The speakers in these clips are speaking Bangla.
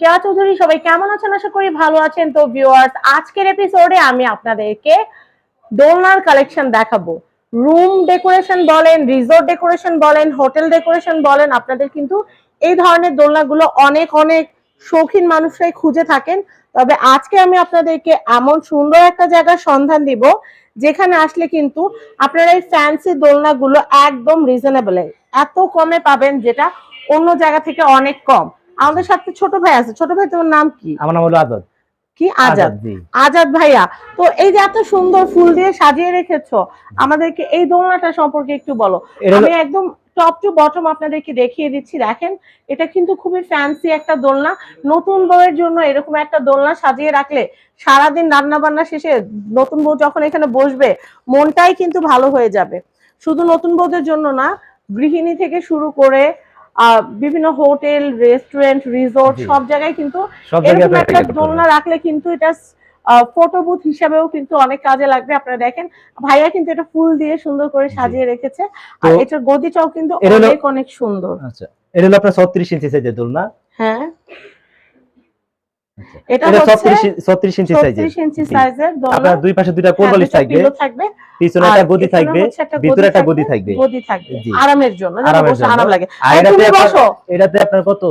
কেয়া চৌধুরী, সবাই কেমন করি ভালো আছেন। আজকের এপিসোডে আমি আপনাদেরকে দোলনার কালেকশন দেখাবো। রুম ডেকোরেশন বলেন রিসোর্ট ডেকোরেশন বলেন হোটেল ডেকোরেশন বলেন, আপনাদের কিন্তু এই ধরনের দোলনাগুলো অনেক অনেক শৌখিন মানুষরাই খুঁজে থাকেন। তবে আজকে আমি আপনাদেরকে এমন সুন্দর একটা জায়গার সন্ধান দিব, যেখানে আসলে কিন্তু আপনারা এই ফ্যান্সি দোলনাগুলো একদম রিজনেবল এত কমে পাবেন, যেটা অন্য জায়গা থেকে অনেক কম। আমাদের সাথে ছোট ভাই আছে। ছোট ভাই তোমার নাম কি? আমার নাম হলো আজাদ। কি? আজাদ। আজাদ ভাইয়া তো এই যে এত সুন্দর ফুল দিয়ে সাজিয়ে রেখেছো আমাদেরকে এই দোলনাটা সম্পর্কে একটু বলো। আমি একদম টপ টু বটম আপনাদেরকে দেখিয়ে দিচ্ছি দেখেন এটা কিন্তু খুবই ফ্যান্সি একটা দোলনা। নতুন বউয়ের জন্য এরকম একটা দোলনা সাজিয়ে রাখলে সারাদিন রান্না বান্না শেষে নতুন বউ যখন এখানে বসবে মনটাই কিন্তু ভালো হয়ে যাবে। শুধু নতুন বউদের জন্য না গৃহিণী থেকে শুরু করে বিভিন্ন হোটেল রেস্টুরেন্ট রিসোর্ট সব জায়গায় কিন্তু এরকম একটা দোলনা রাখলে কিন্তু এটা ফটো বুথ হিসাবেও কিন্তু অনেক কাজে লাগবে আপনারা দেখেন। ভাইয়া কিন্তু এটা ফুল দিয়ে সুন্দর করে সাজিয়ে রেখেছে। আর এটার গদিটাও কিন্তু অনেক অনেক সুন্দর। আচ্ছা এটা হলো আপনার 36 ইঞ্চি সাইজের দোলনা। হ্যাঁ। এটা এটা হচ্ছে 36 36 ইঞ্চি সাইজের 36 ইঞ্চি সাইজের আপনার দুই পাশে দুইটা হ্যাঁ, কোলবালিশ থাকবে পিছনে একটা গদি থাকবে ভিতরে একটা গদি থাকবে। গদি থাকবে। আরামের জন্য। আরাম লাগে। এটাতে আপনার কত?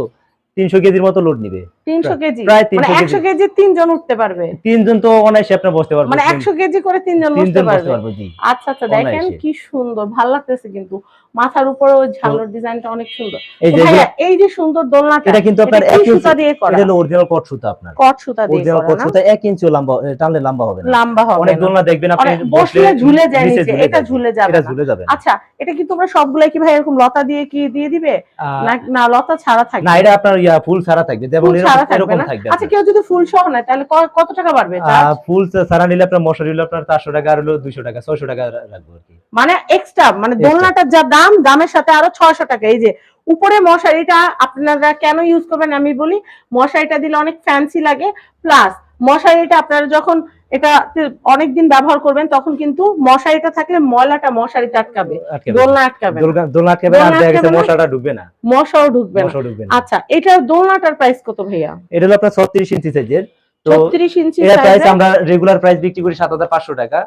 300 কেজির মতো লোড নিবে। 300 কেজি? প্রায় মানে 300 একশো কেজি তিনজন উঠতে পারবে? তিনজন তো অনায়াসে বসতে পারবে। মানে একশো কেজি করে তিনজন বসতে পারবে? আচ্ছা আচ্ছা দেখেন কি সুন্দর। ভালো লাগতেছে কিন্তু। মাথার উপরে ওই ঝালর ডিজাইনটা অনেক সুন্দর। এই যে সুন্দর দোলনাটা এটা কিন্তু আপনার এটা কি 1 সুতা দিয়ে করা? এটা হলো অরিজিনাল কট সুতা আপনার। কট সুতা দিয়ে অরিজিনাল কট সুতা 1 ইঞ্চি লম্বা টানলে লম্বা হবে না। লম্বা হবে অনেক দোলনা দেখবেন আপনি বসলে ঝুলে যায় নিচে এটা ঝুলে যাবে এটা ঝুলে যাবে। আচ্ছা এটা কি তোমরা সবগুলাই কি ভাই এরকম লতা দিয়ে কি দিয়ে দিবে? না না লতা ছাড়া থাকবে না। এটা আপনার ইয়া ফুল সারা থাকবে। যেমন এরকম- থাকবে আচ্ছা কেউ যদি ফুল সহ নেয় তাহলে কত টাকা বাড়বে ফুল সারা নিলে আপনার মশারি হলো আপনার চারশো টাকা আর হলো টাকা ছয়শো টাকা রাখব আর কি। মানে এক্সট্রা মানে দোলনাটার যা দাম দামের সাথে আরও ছয়শো টাকা। এই যে উপরে মশারিটা আপনারা কেন ইউজ করবেন আমি বলি মশারিটা দিলে অনেক ফ্যান্সি লাগে। প্লাস মশারিটা আপনারা যখন এটা অনেক দিন ব্যবহার করবেন তখন কিন্তু মশারিটা থাকলে ময়লাটা মশারিতে আটকাবে দোলনা আটকাবে দোলনা- দোলনা আটকাবে আর দেখা গেছে মশাটা ঢুকবে না। মশাও ঢুকবে না। আচ্ছা এটা দোলনাটার প্রাইস কত ভাইয়া? এটা হলো আপনার ছত্রিশ ইঞ্চি সাইজের তো ছত্রিশ ইঞ্চি প্রাইস আমরা রেগুলার প্রাইস বিক্রি করি সাত হাজার পাঁচশো টাকা।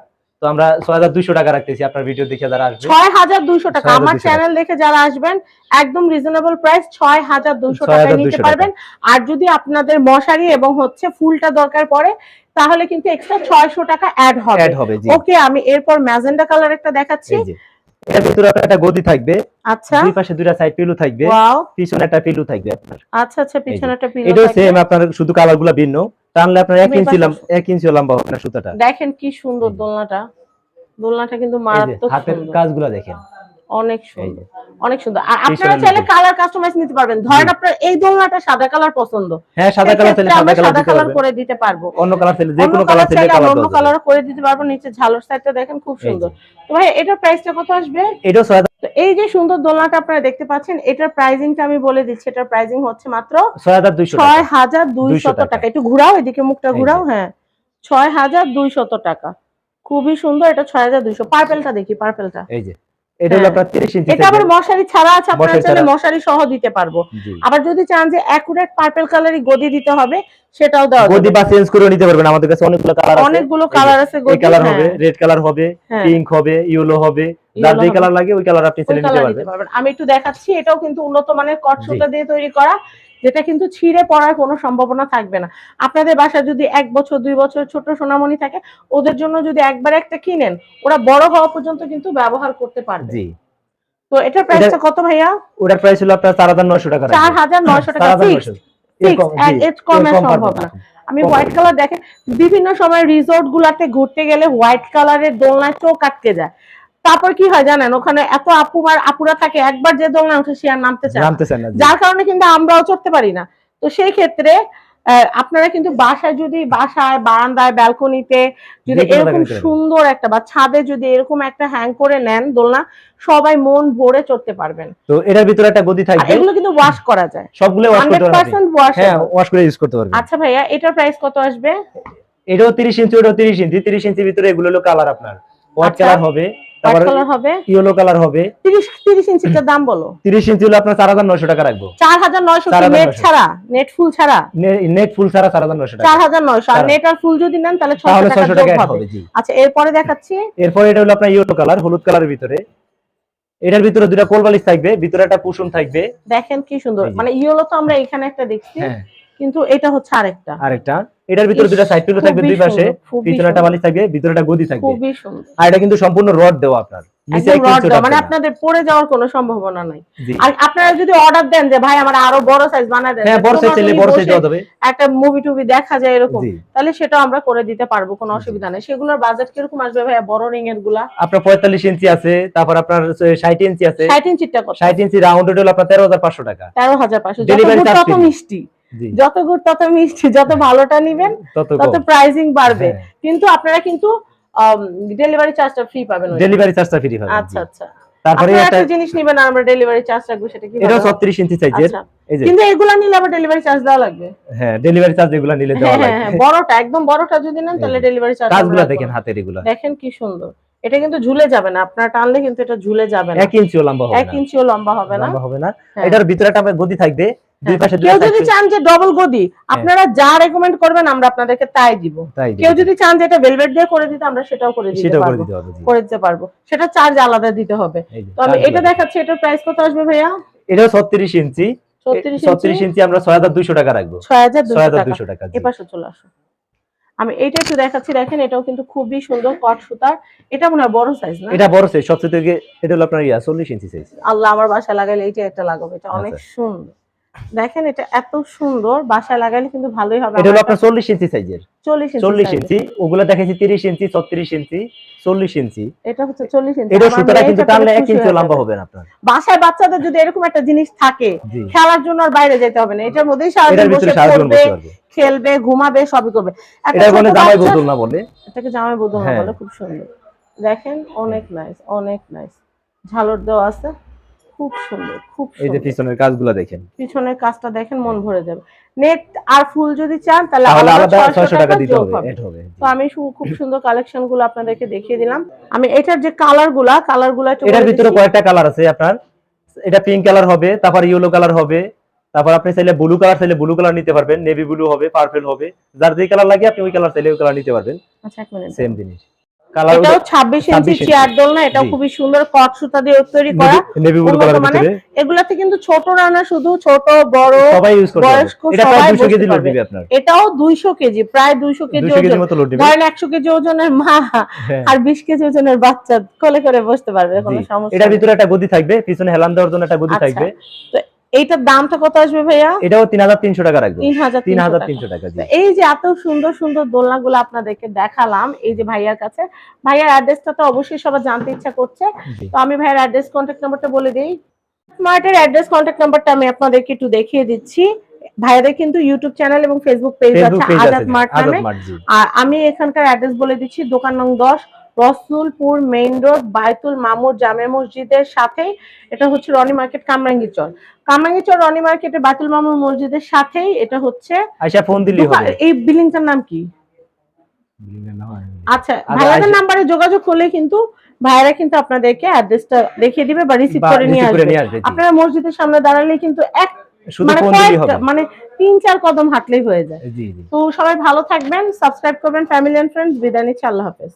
তো আমরা ছয় হাজার দুইশো টাকা রাখতেছি আপনার ভিডিও দেখে যারা আসবে। ছয় হাজার দুইশো টাকা। আমার চ্যানেল দেখে যারা আসবেন একদম রিজনেবল প্রাইস ছয় হাজার দুইশো টাকায় নিতে টাকা। পারবেন। আর যদি আপনাদের মশারি এবং হচ্ছে ফুলটা দরকার পড়ে তাহলে কিন্তু এক্সট্রা ছয়শো টাকা অ্যাড হবে। অ্যাড হবে ওকে আমি এরপর ম্যাজেন্ডা কালার একটা দেখাচ্ছি। এর ভিতরে আপনার একটা গদি থাকবে। আচ্ছা। দুই পাশে দুইটা সাইড পিলু থাকবে। ওয়াও পিছনে একটা পিলু থাকবে আপনার। আচ্ছা আচ্ছা পিছনে একটা পিলো থাকবে। সেম আপনার শুধু কালারগুলা ভিন্ন। টানলে আপনার এক ইঞ্চি লম্বা এক ইঞ্চি লম্বা হবে না সুতাটা। দেখেন কি সুন্দর দোলনাটা। দোলনাটা কিন্তু মারাত্মক হাতের কাজগুলা দেখেন। অনেক সুন্দর। অনেক সুন্দর। আর আপনারা চাইলে কালার। কাস্টমাইজ নিতে পারবেন। ধরেন আপনার এই দোলনাটা সাদা কালার পছন্দ। হ্যাঁ সাদা কালার চাইলে সাদা কালার সাদা কালার করে দিতে পারব। অন্য কালার চাইলে যে কোনো কালার চাইলে কালার অন্য কালার করে দিতে পারব। নিচে ঝালর সাইডটা দেখেন খুব সুন্দর। তো ভাই এটার প্রাইসটা কত আসবে? তো এই যে সুন্দর দোলনাটা আপনারা দেখতে পাচ্ছেন এটার প্রাইজিংটা আমি বলে দিচ্ছি। এটার প্রাইজিং হচ্ছে মাত্র ছয় হাজার দুইশো ছয় টাকা। একটু ঘুরাও এদিকে মুখটা। ঘুরাও হ্যাঁ। ছয় হাজার দুইশত টাকা। খুবই সুন্দর এটা ছয় হাজার দুইশো। পার্পেলটা দেখি পার্পেলটা। এই যে। এটা হলো হ্যাঁ। আপনার তিরিশ ইঞ্চি এটা আবার মশারি ছাড়া আছে আপনারা চাইলে মশারি সহ দিতে পারব। আবার যদি চান যে একুরেট পার্পেল কালারই গদি দিতে হবে সেটাও দেওয়া গদি বা চেঞ্জ করে নিতে পারবেন। আমাদের কাছে অনেকগুলো কালার আছে। অনেকগুলো কালার আছে গদি কালার হ্যাঁ, হবে রেড কালার হবে হ্যাঁ। পিঙ্ক হবে ইয়েলো হবে। যার যে কালার লাগে ওই কালার আপনি সিলেক্ট নিতে পারবেন। আমি একটু দেখাচ্ছি এটাও কিন্তু উন্নত মানের কট সুতা দিয়ে তৈরি করা। যেটা কিন্তু ছিঁড়ে পড়ার কোনো সম্ভাবনা থাকবে না। আপনাদের বাসায় যদি এক বছর দুই বছর ছোট সোনামণি থাকে ওদের জন্য যদি একবার একটা কিনেন ওরা বড় হওয়া পর্যন্ত কিন্তু ব্যবহার করতে পারবে। জি। তো এটার প্রাইসটা কত ভাইয়া? ওটার প্রাইস হলো আপনার চার হাজার নয়শো টাকা চার হাজার নয়শো টাকা ফিক্স fixed, এর কমে আমি হোয়াইট কালার দেখেন বিভিন্ন সময় রিসোর্ট গুলাতে ঘুরতে গেলে হোয়াইট কালারের দোলনায় চোখ আটকে যায়। তারপর কি হয় জানেন? ওখানে এত আপু আর আপুরা থাকে একবার যে দোলনায় উঠে সে আর নামতে চায় চান না যার কারণে কিন্তু আমরাও চড়তে পারি না। তো সেই ক্ষেত্রে আপনারা কিন্তু বাসায় যদি বাসায় বারান্দায় ব্যালকনিতে যদি এরকম। সুন্দর একটা বা ছাদে যদি এরকম একটা হ্যাং করে নেন দোলনা সবাই মন ভরে চড়তে পারবেন। তো এটার ভিতরে একটা গদি থাকবে। এগুলো কিন্তু ওয়াশ করা যায়। সবগুলো ওয়াশ করতে পারবেন পার্সেন্ট ওয়াশ হ্যাঁ ওয়াশ করে ইউজ করতে পারবেন। আচ্ছা ভাইয়া এটার প্রাইস কত আসবে? এটাও তিরিশ ইঞ্চি ওটাও তিরিশ ইঞ্চি তিরিশ ইঞ্চির ভিতরে এগুলো হলো কালার আপনার। হোয়াইট আচ্ছা। কালার হবে। তারপর হবে? ইয়েলো কালার হবে। তিরিশ তিরিশ ইঞ্চিটার দাম বলো। তিরিশ ইঞ্চি হলে আপনার চার হাজার নয়শো টাকা রাখব। চার হাজার নয়শো 4,900 নেট ছাড়া নেট ফুল ছাড়া? নেট ফুল ছাড়া টাকা। আর নেট আর ফুল যদি নেন তাহলে টাকা হবে। আচ্ছা এরপরে দেখাচ্ছি। এরপর এটা হলো আপনার ইয়েলো কালার হলুদ কালারের ভিতরে। এটার ভিতরে দুটা কোলবালিশ থাকবে ভিতরে একটা কুসুম থাকবে। দেখেন কি সুন্দর। মানে ইয়েলো তো আমরা এখানে একটা দেখছি হ্যাঁ। কিন্তু এটা হচ্ছে আরেকটা। আরেকটা। এটার ভিতরে দুটা সাইড পিলো থাকবে দুই পাশে সুন্দর, খুবই পিছনে একটা সুন্দর। বালিশ থাকবে ভিতরে একটা গদি থাকবে। খুবই সুন্দর। আর এটা কিন্তু সম্পূর্ণ রড দেওয়া আপনার। মানে আপনাদের পড়ে যাওয়ার কোনো সম্ভাবনা নাই। আর আপনারা যদি অর্ডার দেন যে ভাই আমার আরও বড় সাইজ বানায় দেন হ্যাঁ বড় সাইজ চাইলে বড় সাইজ দেওয়া যাবে। একটা মুভি টুভি দেখা যায় এরকম তাহলে সেটাও আমরা করে দিতে পারব কোনো অসুবিধা নেই। সেগুলোর বাজেট কীরকম আসবে ভাইয়া? বড় রিং এরগুলা? আপনার পঁয়তাল্লিশ ইঞ্চি আছে তারপর আপনার ষাট ইঞ্চি আছে। ষাট ইঞ্চিটা কত? ষাট ইঞ্চি রাউন্ডেড হলো আপনার তেরো হাজার পাঁচশো টাকা। তেরো হাজার পাঁচশো যত Delivery গুড় charge তত free। মিষ্টি। যত গুড় তত মিষ্টি যত ভালোটা নিবেন তত প্রাইসিং বাড়বে। হ্যাঁ। কিন্তু আপনারা কিন্তু ডেলিভারি চার্জটা ফ্রি পাবেন ডেলিভারি চার্জটা ফ্রি হবে আচ্ছা আচ্ছা। তারপরে একটা একটা জিনিস নিবেন আর আমরা ডেলিভারি চার্জ রাখব সেটা কি এটাও হবে? ইঞ্চি সাইজের আচ্ছা। কিন্তু এগুলা নিলে আবার ডেলিভারি চার্জ দেওয়া লাগবে। হ্যাঁ ডেলিভারি চার্জ এগুলো নিলে দেওয়া হ্যাঁ হ্যাঁ হ্যাঁ, লাগবে বড়টা একদম বড়টা যদি নেন তাহলে ডেলিভারি চার্জ কাজগুলো দেখেন হাতের এগুলা। দেখেন কি সুন্দর। এটা কিন্তু ঝুলে যাবে না। আপনারা টানলে কিন্তু এটা ঝুলে যাবে না। এক ইঞ্চিও লম্বা হবে না। ইঞ্চিও লম্বা হবে না। লম্বা হবে না। হ্যাঁ। এটার ভিতরে একটা গদি থাকবে। হ্যাঁ। কেউ যদি চান যে ডবল গদি আপনারা যা রেকমেন্ড করবেন আমরা আপনাদেরকে তাই দিব। কেউ যদি চান যে এটা ভেলভেট দিয়ে করে দিতে আমরা সেটাও করে দিতে পারব। করে দিতে পারব। সেটা চার্জ আলাদা দিতে হবে। তো আমি এটা। দেখাচ্ছি এটার প্রাইস কত আসবে ভাইয়া? এটাও ছত্রিশ ইঞ্চি। ছত্রিশ ছত্রিশ ইঞ্চি? ইঞ্চি আমরা ছয় হাজার দুইশো টাকা রাখব। ছয় হাজার ছয় দুশো হাজার টাকা। এপাশে চলে আসো। আমি এইটা একটু দেখাচ্ছি দেখেন এটাও কিন্তু খুবই সুন্দর কট সুতার। এটা মনে হয় বড় সাইজ না? এটা বড় সাইজ সবচেয়ে থেকে এটা হলো আপনার ইয়া চল্লিশ ইঞ্চি সাইজ আল্লাহ আমার বাসায় লাগাইলে এইটা একটা লাগাবো এটা অনেক আচ্ছা। সুন্দর। দেখেন এটা এত সুন্দর বাসায় লাগাইলে কিন্তু ভালোই হবে এটা হলো আপনার চল্লিশ ইঞ্চি সাইজের চল্লিশ ইঞ্চি চল্লিশ size ইঞ্চি ওগুলো দেখেছি তিরিশ ইঞ্চি ছত্রিশ ইঞ্চি চল্লিশ ইঞ্চি। এটা হচ্ছে চল্লিশ ইঞ্চি। এটা সুতরাং কিন্তু টানলে পেলে ইঞ্চি লম্বা হবে না আপনার। বাসায় বাচ্চাদের যদি এরকম একটা জিনিস থাকে খেলার জন্য আর বাইরে যেতে হবে না। এটার মধ্যেই সারাদিন বসে পড়বে খেলবে ঘুমাবে সবই করবে। এটা বলে জামাই বোতল না বলে। এটাকে জামাই বদল না হ্যাঁ। বলে খুব সুন্দর। দেখেন অনেক নাইস অনেক নাইস ঝালর দেওয়া আছে। খুব সুন্দর খুব এই যে পিছনের কাজগুলো দেখেন। পিছনের কাজটা দেখেন মন ভরে যাবে। নেট আর ফুল যদি চান তাহলে আলাদা আলাদা 600 টাকা দিতে হবে তো আমি খুব সুন্দর কালেকশনগুলো আপনাদেরকে দেখিয়ে দিলাম। আমি এটার যে কালারগুলা কালারগুলা এটার ভিতরে। কয়েকটা কালার আছে আপনার। এটা পিঙ্ক কালার হবে তারপর ইয়েলো কালার হবে তারপর আপনি চাইলে ব্লু কালার চাইলে ব্লু কালার নিতে পারবেন নেভি ব্লু হবে পার্পল হবে। যার যে কালার লাগে আপনি ওই কালার চাইলে ওই কালার নিতে পারবেন। আচ্ছা এক মিনিট সেম জিনিস। এটাও 26 ইঞ্চি। চেয়ার দোলনা এটাও খুবই সুন্দর কট সুতা দিয়ে তৈরি করা। নেভি ব্লু উন্নত কালারের মানের। ভিতরে। এগুলাতে কিন্তু ছোট রান্না শুধু ছোট বড় সবাই ইউজ করতে এটা প্রায় 200 কেজি লোড দিবে আপনার। এটাও দুইশো কেজি প্রায় দুইশো কেজি 200 কেজির ওজন। মতো লোড দিবে ধরেন একশো কেজি ওজনের মা হ্যাঁ। আর বিশ কেজি ওজনের বাচ্চা কোলে করে বসতে পারবে কোনো সমস্যা এটার ভিতরে একটা গদি থাকবে পিছনে হেলান দেওয়ার জন্য একটা গদি আচ্ছা। থাকবে। তো এইটার দামটা কত আসবে ভাইয়া? এটাও তিন হাজার তিনশো টাকা রাখব। তিন হাজার তিন হাজার তিনশো টাকা এই যে এত সুন্দর সুন্দর দোলনাগুলো আপনাদেরকে দেখালাম এই যে ভাইয়ার কাছে। ভাইয়ার অ্যাড্রেসটা তো অবশ্যই সবার জানতে ইচ্ছা করছে। তো আমি ভাইয়ার অ্যাড্রেস কন্ট্যাক্ট নাম্বারটা বলে দিই। স্মার্টের অ্যাড্রেস কন্ট্যাক্ট নাম্বারটা আমি আপনাদেরকে একটু দেখিয়ে দিচ্ছি। ভাইয়াদের কিন্তু ইউটিউব চ্যানেল এবং ফেসবুক পেজ আছে আজাদ মার্ট নামে। আর আমি এখানকার অ্যাড্রেস বলে দিচ্ছি দোকান নং দশ রসুলপুর মেইন রোড বাইতুল মামুর জামে মসজিদের সাথেই। এটা হচ্ছে রনি মার্কেট কামরাঙ্গি চর। কামরাঙ্গি চর রনি মার্কেটে বাইতুল মামুর মসজিদের সাথেই এটা হচ্ছে আইসা ফোন হবে। এই বিল্ডিংটার নাম কি? আচ্ছা ভাইয়াদের নাম্বারে যোগাযোগ করলে কিন্তু ভাইয়ারা কিন্তু আপনাদেরকে অ্যাড্রেসটা দেখিয়ে দিবে বা রিসিভ করে নিয়ে আসবে। আপনারা মসজিদের সামনে দাঁড়ালে কিন্তু এক মানে মানে তিন চার কদম হাঁটলেই হয়ে যায়। জি জি। তো সবাই ভালো থাকবেন সাবস্ক্রাইব করবেন ফ্যামিলি এন্ড ফ্রেন্ডস বিদায় নিচ্ছি আল্লাহ হাফেজ।